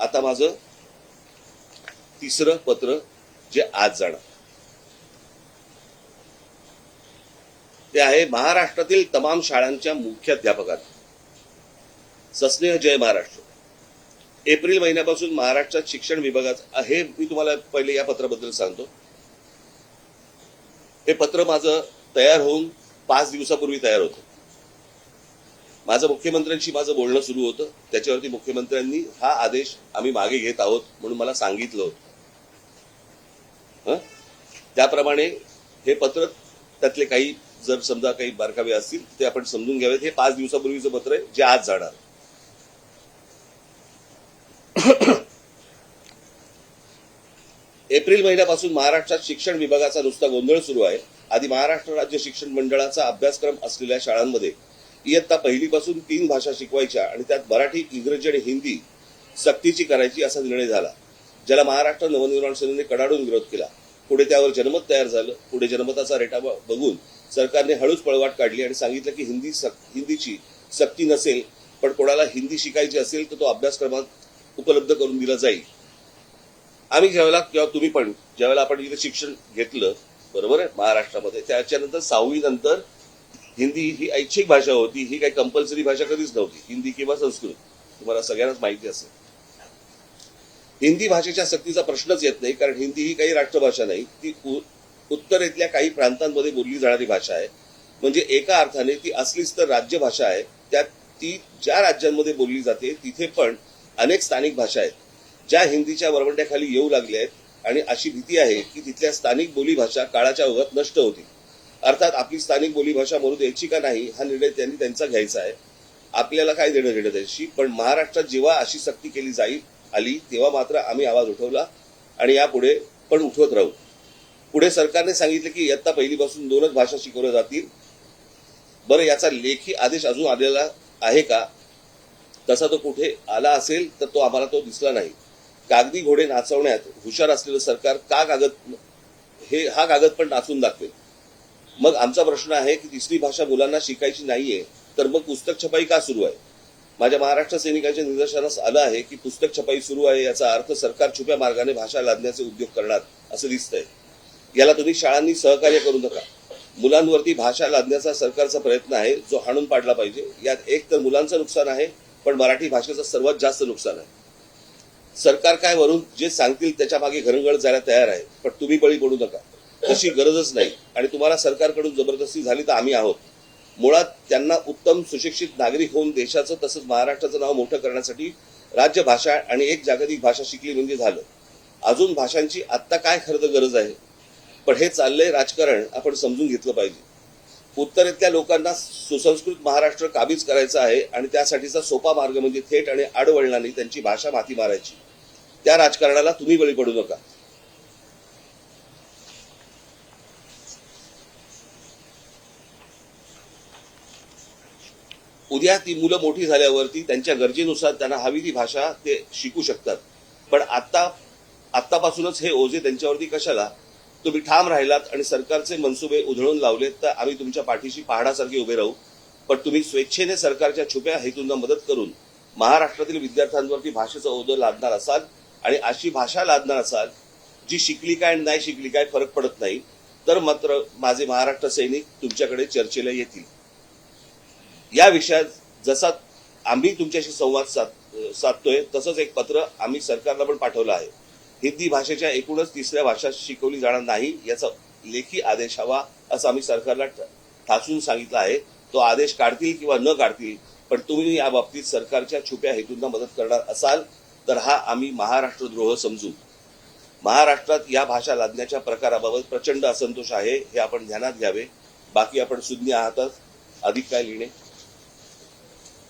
आता माझं तिसरं पत्र जे आज जाणार. ते आहे महाराष्ट्रातील तमाम शाळांच्या मुख्याध्यापकात. सस्नेह जय महाराष्ट्र. एप्रिल महिन्यापासून महाराष्ट्रात शिक्षण विभागात हे मी तुम्हाला पहिले या पत्राबद्दल सांगतो. हे पत्र माझं तयार होऊन पाच दिवसापूर्वी तयार होतं. माझं मुख्यमंत्र्यांशी माझं बोलणं सुरू होतं. त्याच्यावरती मुख्यमंत्र्यांनी हा आदेश आम्ही मागे घेत आहोत म्हणून मला सांगितलं होतं. त्याप्रमाणे हे पत्र त्यातले काही जर समजा काही बारकावे असतील ते आपण समजून घ्यावेत. हे पाच दिवसापूर्वीचं पत्र आहे जे आज जाणार. एप्रिल महिन्यापासून महाराष्ट्रात शिक्षण विभागाचा नुसता गोंधळ सुरू आहे. आधी महाराष्ट्र राज्य शिक्षण मंडळाचा अभ्यासक्रम असलेल्या शाळांमध्ये इयत्ता पहिलीपासून तीन भाषा शिकवायच्या आणि त्यात मराठी इंग्रजी आणि हिंदी सक्तीची करायची असा निर्णय झाला ज्याला महाराष्ट्र नवनिर्माण सेनेने कडाडून विरोध केला. पुढे त्यावर जनमत तयार झालं. पुढे जनमताचा रेटा बघून सरकारने हळूच पळवाट काढली आणि सांगितलं की हिंदी सक- हिंदीची सक्ती नसेल पण कोणाला हिंदी शिकायची असेल तर तो अभ्यासक्रमात उपलब्ध करून दिला जाईल. आम्ही ज्यावेळेला किंवा तुम्ही पण ज्यावेळेला आपण इथे शिक्षण घेतलं बरोबर आहे महाराष्ट्रामध्ये त्याच्यानंतर सहावी नंतर हिंदी ही ऐच्छिक भाषा होती ही काही कंपल्सरी भाषा कधीच नव्हती. हिंदी किंवा संस्कृत. तुम्हाला सगळ्यांनाच माहिती असेल. हिंदी भाषेच्या सक्तीचा प्रश्नच येत नाही कारण हिंदी ही काही राष्ट्रभाषा नाही. ती उत्तरेतल्या काही प्रांतांमध्ये बोलली जाणारी भाषा आहे. म्हणजे एका अर्थाने ती असलीच तर राज्यभाषा आहे. त्यात ती ज्या राज्यांमध्ये बोलली जाते तिथे पण अनेक स्थानिक भाषा आहेत. ज्या हिंदीच्या वरवंट्याखाली येऊ लागल्या आहेत आणि अशी भीती आहे की तिथल्या स्थानिक बोलीभाषा काळाच्या ओघात नष्ट होतील. अर्थात आपली स्थानिक बोलीभाषा मरू द्यायची का नाही हा निर्णय त्यांनी त्यांचा घ्यायचा आहे. आपल्याला काय देणं घेणं त्याच्याशी पण महाराष्ट्रात जेव्हा अशी सक्ती केली जाईल आली तेव्हा मात्र आम्ही आवाज उठवला आणि यापुढे पण उठवत राहू. पुढे सरकारने सांगितलं की इयत्ता पहिलीपासून दोनच भाषा शिकवल्या जातील. बरं याचा लेखी आदेश अजून आलेला आहे का? तसा तो कुठे आला असेल तर तो आम्हाला तो दिसला नाही. कागदी घोडे नाचवण्यात हुशार असलेलं सरकार का कागद हे हा कागद पण नाचून दाखवेल. मग आमचा प्रश्न आहे की तिसरी भाषा मुलांना शिकायची नाहीये तर मग पुस्तक छपाई का सुरू आहे? माझ्या महाराष्ट्र सैनिकांच्या निदर्शनास आलं आहे की पुस्तक छपाई सुरू आहे याचा अर्थ सरकार छुप्या मार्गाने भाषा लादण्याचे उद्योग करणार असं दिसतंय. याला तुम्ही शाळांनी सहकार्य करू नका. मुलांवरती भाषा लादण्याचा सरकारचा प्रयत्न आहे जो हाणून पाडला पाहिजे. यात एक तर मुलांचं नुकसान आहे पण मराठी भाषेचं सर्वात जास्त नुकसान आहे. सरकार काय वरून जे सांगतील त्याच्यामागे घरंगळ जायला तयार आहे पण तुम्ही बळी पडू नका. तशी गरजच नाही. आणि तुम्हाला सरकारकडून जबरदस्ती झाली तर आम्ही आहोत. मुळात त्यांना उत्तम सुशिक्षित नागरिक होऊन देशाचं तसंच महाराष्ट्राचं नाव मोठं करण्यासाठी राज्य भाषा आणि एक जागतिक भाषा शिकली म्हणजे झालं. अजून भाषांची आत्ता काय खरं तर गरज आहे? पण हे चाललंय राजकारण आपण समजून घेतलं पाहिजे. उत्तरेतल्या लोकांना सुसंस्कृत महाराष्ट्र काबीज करायचं आहे आणि त्यासाठीचा सोपा मार्ग म्हणजे थेट आणि आडवळणाने त्यांची भाषा माती मारायची. त्या राजकारणाला तुम्ही बळी पडू नका. उद्या ती मुलं मोठी झाल्यावरती त्यांच्या गरजेनुसार त्यांना हवी ती भाषा ते शिकू शकतात. पण आत्ता आत्तापासूनच हे ओझे त्यांच्यावरती कशाला? तुम्ही ठाम राहिलात आणि सरकारचे मनसुबे उधळून लावलेत तर आम्ही तुमच्या पाठीशी पहाडासारखे उभे राहू. पण तुम्ही स्वेच्छेने सरकारच्या छुप्या हेतूंना मदत करून महाराष्ट्रातील विद्यार्थ्यांवरती भाषेचं ओझं लादणार असाल आणि अशी भाषा लादणार असाल जी शिकली काय आणि नाही शिकली काय फरक पडत नाही तर मात्र माझे महाराष्ट्र सैनिक तुमच्याकडे चर्चेला येतील. या विषयात जसा आम्ही तुमच्याशी संवाद साध साधतोय तसंच एक पत्र आम्ही सरकारला पण पाठवलं आहे. हिंदी भाषेच्या एकूणच तिसऱ्या भाषा शिकवली जाणार नाही याचा लेखी आदेश हवा असं आम्ही सरकारला ठासून सांगितलं आहे. तो आदेश काढतील किंवा न काढतील पण तुम्ही या बाबतीत सरकारच्या छुप्या हेतूंना मदत करणार असाल तर हा आम्ही महाराष्ट्रद्रोह समजू. महाराष्ट्रात या भाषा लादण्याच्या प्रकाराबाबत प्रचंड असंतोष आहे हे आपण ध्यानात घ्यावे. बाकी आपण शून्य आहातच. अधिक काय लिहिणे?